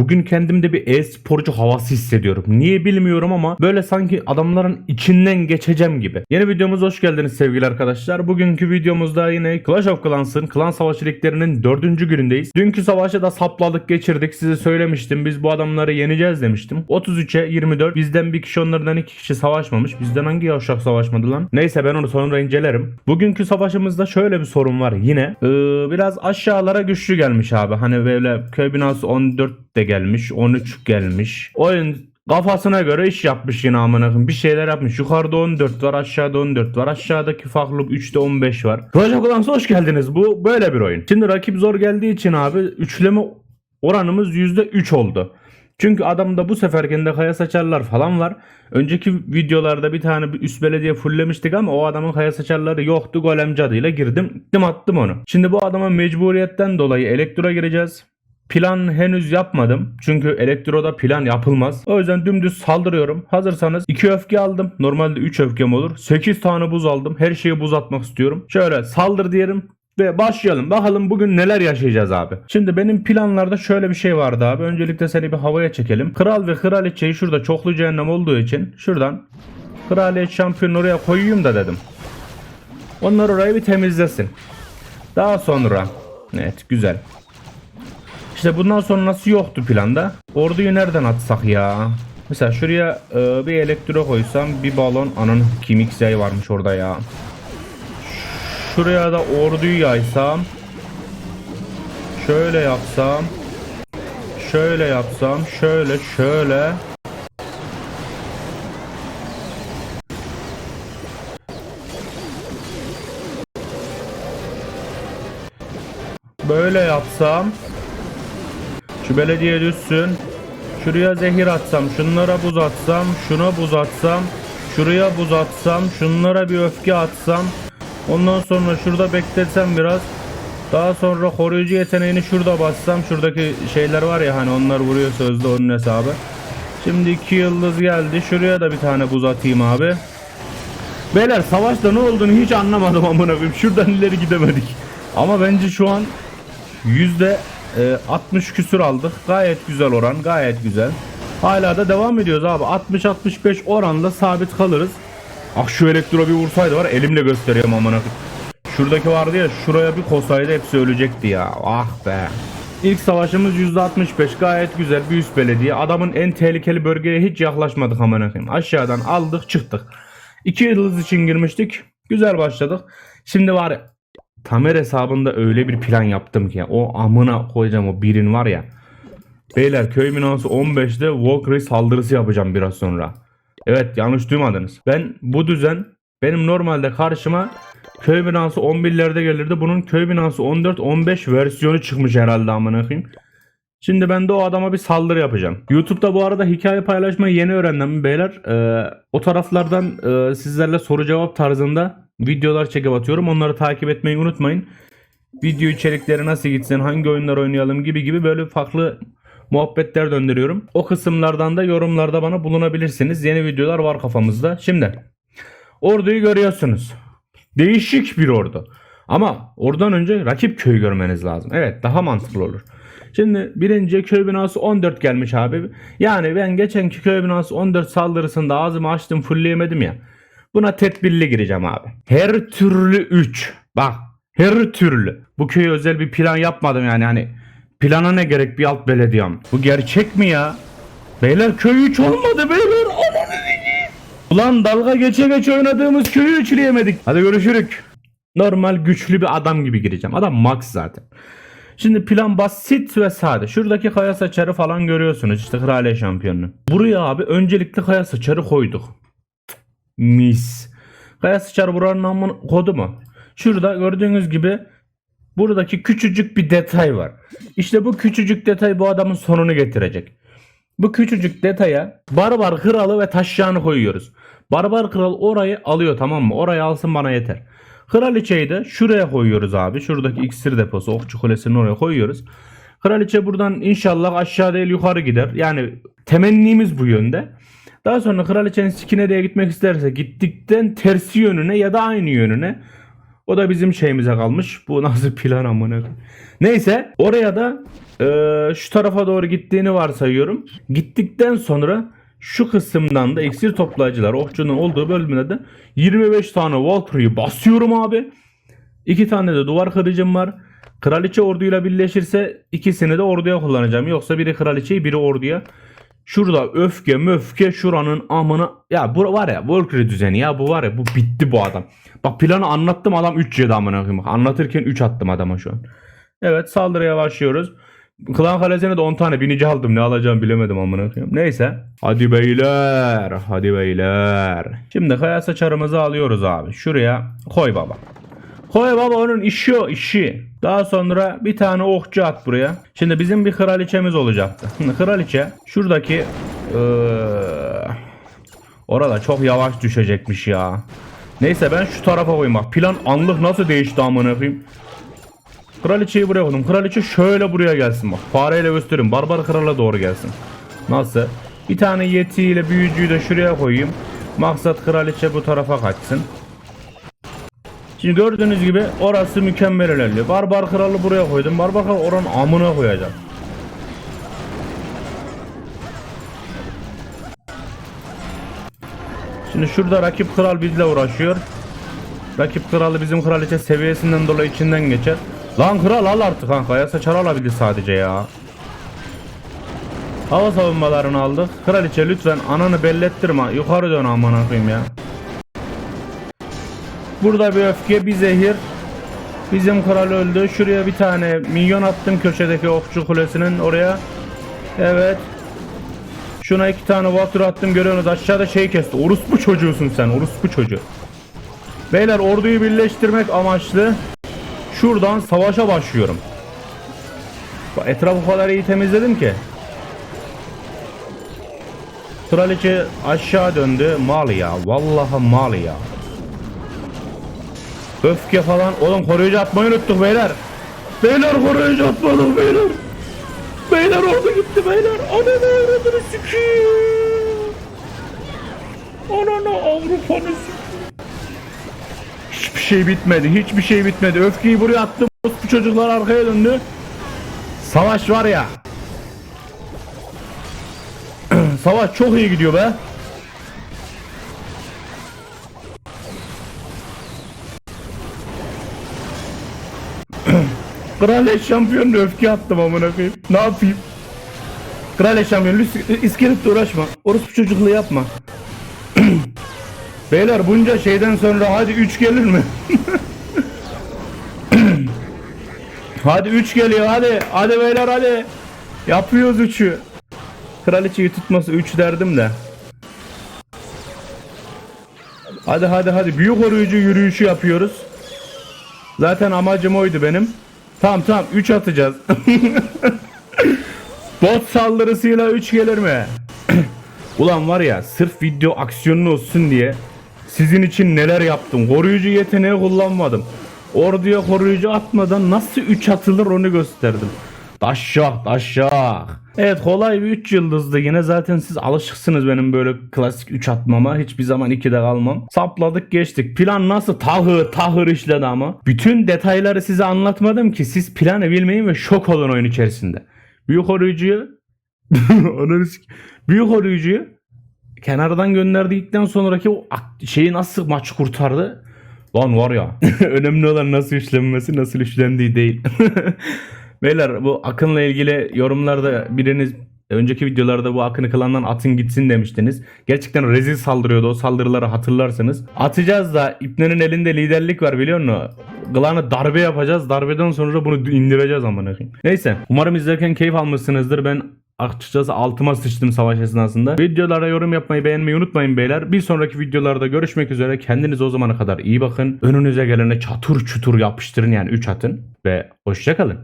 Bugün kendimde bir e-sporcu havası hissediyorum. Niye bilmiyorum ama böyle sanki adamların içinden geçeceğim gibi. Yeni videomuza hoş geldiniz sevgili arkadaşlar. Bugünkü videomuzda yine Clash of Clans'ın klan savaşı liglerinin dördüncü günündeyiz. Dünkü savaşı da sapladık geçirdik. Size söylemiştim. Biz bu adamları yeneceğiz demiştim. 33'e 24. Bizden bir kişi onlardan iki kişi savaşmamış. Bizden hangi yavşak savaşmadı lan? Neyse ben onu sonra incelerim. Bugünkü savaşımızda şöyle bir sorun var yine. Ee, biraz aşağılara güçlü gelmiş abi. Hani böyle köy binası 14 de gelmiş. 13 gelmiş. Oyun kafasına göre iş yapmış yine amına koyayım. Bir şeyler yapmış. Yukarıda 14 var, aşağıda 14 var. Aşağıdaki farklılık 3'te 15 var. Project Clans'a hoş geldiniz. Bu böyle bir oyun. Şimdi rakip zor geldiği için abi üçleme oranımız %3 oldu. Çünkü adamda bu seferkinde kaya saçarlar falan var. Önceki videolarda bir tane bir üst belediye fulllemiştik ama o adamın kaya saçarları yoktu. Golemci adıyla girdim. Gittim attım onu. Şimdi bu adama mecburiyetten dolayı elektroya gireceğiz. Plan henüz yapmadım. Çünkü elektroda plan yapılmaz. O yüzden dümdüz saldırıyorum. Hazırsanız 2 öfke aldım. Normalde 3 öfkem olur. 8 tane buz aldım. Her şeyi buz atmak istiyorum. Şöyle saldır diyelim. Ve başlayalım. Bakalım bugün neler yaşayacağız abi. Şimdi benim planlarda şöyle bir şey vardı abi. Öncelikle seni bir havaya çekelim. Kral ve kraliçeyi şurada çoklu cehennem olduğu için şuradan kraliyet şampiyonu oraya koyayım da dedim. Onlar orayı bir temizlesin. Daha sonra evet güzel. İşte bundan sonrası yoktu planda. Orduyu nereden atsak ya? Mesela şuraya e, bir elektro koysam bir balon ananın kimik zey varmış orada ya. Şuraya da orduyu yaysam. Şöyle yapsam. Şöyle yapsam. Şöyle şöyle. Böyle yapsam. Şu belediye düşsün. Şuraya zehir atsam, şunlara buz atsam, şuna buz atsam, şuraya buz atsam, şunlara bir öfke atsam. Ondan sonra şurada bekletsem biraz. Daha sonra koruyucu yeteneğini şurada bassam. Şuradaki şeyler var ya hani onlar vuruyor sözde onun hesabı. Şimdi iki yıldız geldi. Şuraya da bir tane buz atayım abi. Beyler savaşta ne olduğunu hiç anlamadım amına koyayım. Şuradan ileri gidemedik. Ama bence şu an yüzde e, 60 küsür aldık. Gayet güzel oran. Gayet güzel. Hala da devam ediyoruz abi. 60-65 oranla sabit kalırız. Ah şu elektro bir vursaydı var elimle gösteriyorum amına. Şuradaki vardı ya şuraya bir kosaydı hepsi ölecekti ya. Ah be. İlk savaşımız %65 gayet güzel bir üst belediye. Adamın en tehlikeli bölgeye hiç yaklaşmadık amına koyayım. Aşağıdan aldık çıktık. İki yıldız için girmiştik. Güzel başladık. Şimdi var Tamer hesabında öyle bir plan yaptım ki o amına koyacağım o birin var ya. Beyler köy binası 15'te Valkyrie saldırısı yapacağım biraz sonra. Evet yanlış duymadınız. Ben bu düzen benim normalde karşıma köy binası 11'lerde gelirdi. Bunun köy binası 14-15 versiyonu çıkmış herhalde amına koyayım. Şimdi ben de o adama bir saldırı yapacağım. YouTube'da bu arada hikaye paylaşmayı yeni öğrendim beyler. Ee, o taraflardan e, sizlerle soru cevap tarzında videolar çekip atıyorum. Onları takip etmeyi unutmayın. Video içerikleri nasıl gitsin, hangi oyunlar oynayalım gibi gibi böyle farklı muhabbetler döndürüyorum. O kısımlardan da yorumlarda bana bulunabilirsiniz. Yeni videolar var kafamızda. Şimdi orduyu görüyorsunuz. Değişik bir ordu. Ama oradan önce rakip köyü görmeniz lazım. Evet daha mantıklı olur. Şimdi birinci köy binası 14 gelmiş abi. Yani ben geçenki köy binası 14 saldırısında ağzımı açtım fullleyemedim ya. Buna tedbirli gireceğim abi. Her türlü 3. Bak her türlü. Bu köye özel bir plan yapmadım yani hani. Plana ne gerek bir alt belediyem. Bu gerçek mi ya? Beyler köy 3 olmadı beyler. Ananı. Ulan dalga geçe geçe oynadığımız köyü üçleyemedik. Hadi görüşürük. Normal güçlü bir adam gibi gireceğim. Adam max zaten. Şimdi plan basit ve sade. Şuradaki kaya saçarı falan görüyorsunuz. İşte kraliye şampiyonu. Buraya abi öncelikle kaya saçarı koyduk. Mis. Kaya saçarı buranın kodu mu? Şurada gördüğünüz gibi buradaki küçücük bir detay var. İşte bu küçücük detay bu adamın sonunu getirecek. Bu küçücük detaya barbar kralı ve taşyağını koyuyoruz. Barbar kral orayı alıyor tamam mı? Orayı alsın bana yeter. Kraliçeyi de şuraya koyuyoruz abi. Şuradaki iksir deposu okçu kulesini oraya koyuyoruz. Kraliçe buradan inşallah aşağı değil yukarı gider. Yani temennimiz bu yönde. Daha sonra kraliçenin sikine diye gitmek isterse gittikten tersi yönüne ya da aynı yönüne O da bizim şeyimize kalmış. Bu nasıl plan amına. Neyse oraya da eee, şu tarafa doğru gittiğini varsayıyorum. Gittikten sonra şu kısımdan da iksir toplayıcılar okçunun olduğu bölümüne de 25 tane Valkyrie'yi basıyorum abi. İki tane de duvar kırıcım var. Kraliçe orduyla birleşirse ikisini de orduya kullanacağım. Yoksa biri kraliçeyi biri orduya. Şurada öfke möfke şuranın amına. Ya bu var ya Valkyrie düzeni ya bu var ya bu bitti bu adam. Bak planı anlattım adam 3 yedi amına koyayım. Anlatırken 3 attım adama şu an. Evet saldırıya başlıyoruz. Klan kalesine de 10 tane binici aldım. Ne alacağımı bilemedim amına koyayım. Neyse. Hadi beyler. Hadi beyler. Şimdi kaya saçarımızı alıyoruz abi. Şuraya koy baba. Koy baba onun işi o işi. Daha sonra bir tane okçu at buraya. Şimdi bizim bir kraliçemiz olacaktı. Kraliçe şuradaki eee, orada çok yavaş düşecekmiş ya. Neyse ben şu tarafa koyayım bak. Plan anlık nasıl değişti amına koyayım. Kraliçeyi buraya koydum. Kraliçe şöyle buraya gelsin bak. Fareyle göstereyim. Barbar krala doğru gelsin. Nasıl? Bir tane yetiyle büyücüyü de şuraya koyayım. Maksat kraliçe bu tarafa kaçsın. Şimdi gördüğünüz gibi orası mükemmel ilerliyor. Barbar kralı buraya koydum. Barbar kral oranın amına koyacağım. Şimdi şurada rakip kral bizle uğraşıyor. Rakip kralı bizim kraliçe seviyesinden dolayı içinden geçer. Lan kral al artık kanka ya saçar alabildi sadece ya. Hava savunmalarını aldık. Kraliçe lütfen ananı bellettirme. Yukarı dön amına koyayım ya. Burada bir öfke, bir zehir. Bizim kral öldü. Şuraya bir tane minyon attım köşedeki okçu kulesinin oraya. Evet. Şuna iki tane vatur attım görüyorsunuz aşağıda şey kesti. Orospu çocuğusun sen orospu çocuğu. Beyler orduyu birleştirmek amaçlı şuradan savaşa başlıyorum. Etrafı kadar iyi temizledim ki. Kraliçe aşağı döndü. Mal ya. Vallahi mal ya. Öfke falan. Oğlum koruyucu atmayı unuttuk beyler. Beyler koruyucu atmadık beyler. Beyler ordu gitti beyler. Ananı avradını sikiyim. Ananı Avrupa'nı sikiyim. Hiçbir şey bitmedi. Hiçbir şey bitmedi. Öfkeyi buraya attım. Bu çocuklar arkaya döndü. Savaş var ya. Savaş çok iyi gidiyor be. Kraliçe şampiyonu öfke attım amına koyayım. Ne yapayım? Kraliçe şampiyonu iskeletle uğraşma. Orospu çocukluğu yapma. Beyler bunca şeyden sonra hadi 3 gelir mi? hadi 3 geliyor hadi. Hadi beyler hadi. Yapıyoruz 3'ü. Kraliçeyi tutması 3 derdim de. Hadi hadi hadi büyük koruyucu yürüyüşü yapıyoruz. Zaten amacım oydu benim. Tamam tamam 3 atacağız. Bot saldırısıyla 3 gelir mi? Ulan var ya sırf video aksiyonlu olsun diye sizin için neler yaptım. Koruyucu yeteneği kullanmadım. Orduya koruyucu atmadan nasıl 3 atılır onu gösterdim. Taşşak taşşak. Evet kolay bir 3 yıldızdı yine zaten siz alışıksınız benim böyle klasik 3 atmama. Hiçbir zaman 2'de kalmam. Sapladık geçtik. Plan nasıl tahır tahır işledi ama. Bütün detayları size anlatmadım ki siz planı bilmeyin ve şok olun oyun içerisinde. Büyük sik- Büyük koruyucuyu kenardan gönderdikten sonraki o şeyi nasıl maç kurtardı? Lan var ya önemli olan nasıl işlenmesi nasıl işlendiği değil. Beyler bu Akın'la ilgili yorumlarda biriniz önceki videolarda bu Akın'ı klandan atın gitsin demiştiniz. Gerçekten rezil saldırıyordu o saldırıları hatırlarsınız. Atacağız da İbne'nin elinde liderlik var biliyor musun? Klanı darbe yapacağız. Darbeden sonra bunu indireceğiz amına koyayım. Neyse umarım izlerken keyif almışsınızdır. Ben açıkçası altıma sıçtım savaş esnasında. Videolara yorum yapmayı beğenmeyi unutmayın beyler. Bir sonraki videolarda görüşmek üzere. Kendinize o zamana kadar iyi bakın. Önünüze gelene çatır çutur yapıştırın yani 3 atın. Ve hoşçakalın.